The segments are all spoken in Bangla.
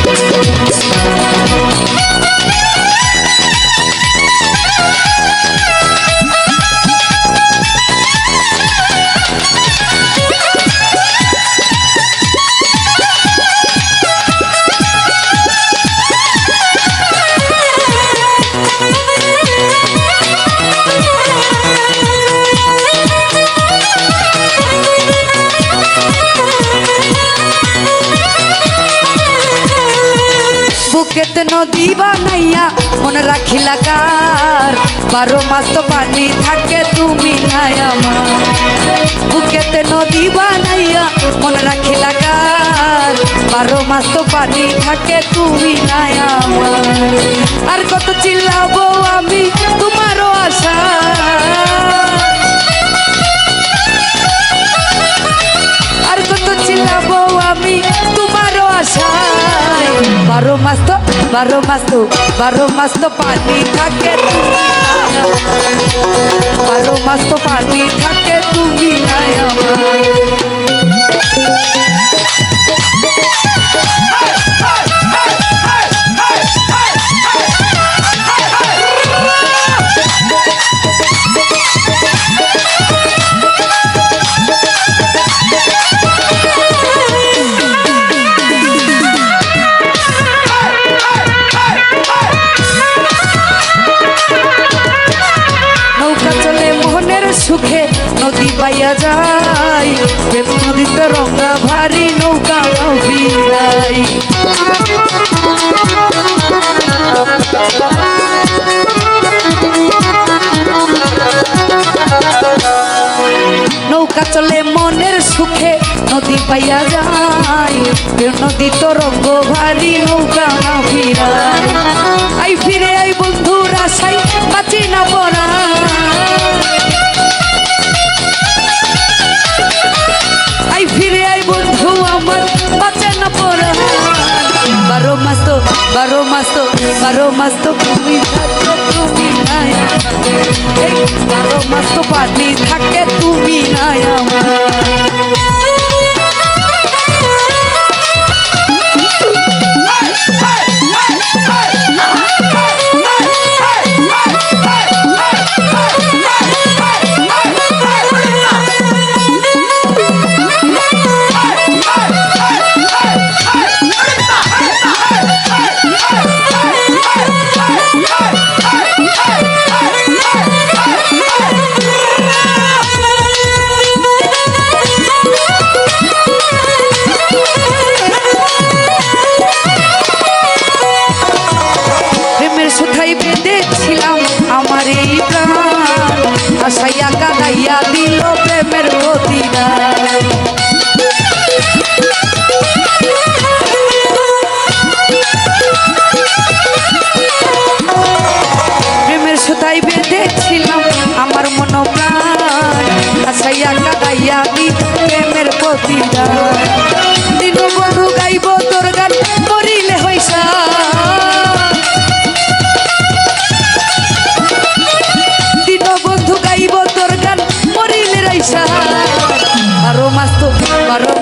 Thank বুকেতে নদী বানাইয়া মনে রাখিলা কার বারো মাস তো পানি থাকে তুমি নাই আমার বুকেতে নদী বানাইয়া মনে রাখিলা কার বারো মাস তো পানি থাকে তুমি নাই আমার আর কত চিল্লাবো আমি তোমারও বারো মাস তো বারো মাস তো পানি থাকে। বারো মাস তো পানি থাকে তুমি নাই আমার পাইয়া যায়। প্রেম নদীতে রঙা ভারী নৌকা ভিড়াই নৌকা চলে মনের সুখে নদী পাইয়া যায়। নদী তো রঙ্গ ভারী নৌকা না ফিরায় বারো মাস তো, বারো মাস তো, বারো মাস তো তুমি থাকো, তুমি নাই বারো মাস তো পানি থাকে, তুমি নাই আমার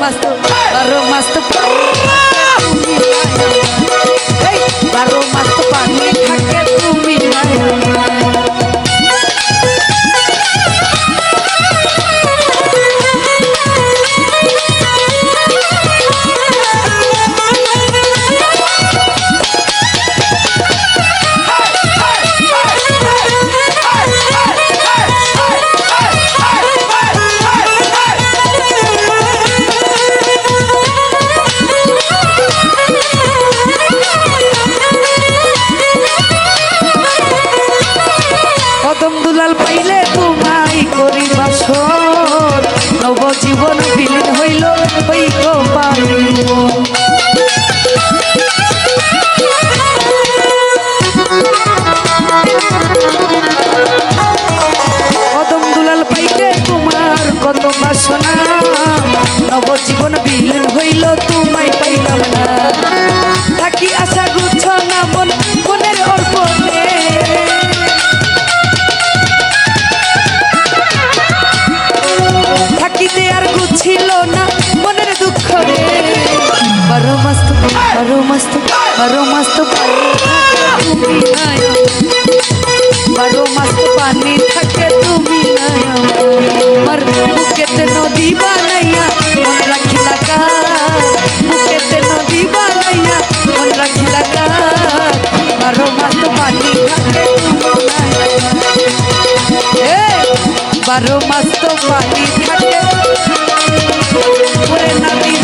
বারো তো বারো মাস তো পানি তুমি নাই বারো মাস তো পানি থাকে তুমি আমার বুকেতে নদী বানাইয়া মনে রাখিলা কার বুকেতে নদী বানাইয়া মনে রাখিলা কার বারো মাস তো পানি থাকে তুমি বারো মাস তো পানি থাকে ওরে নদী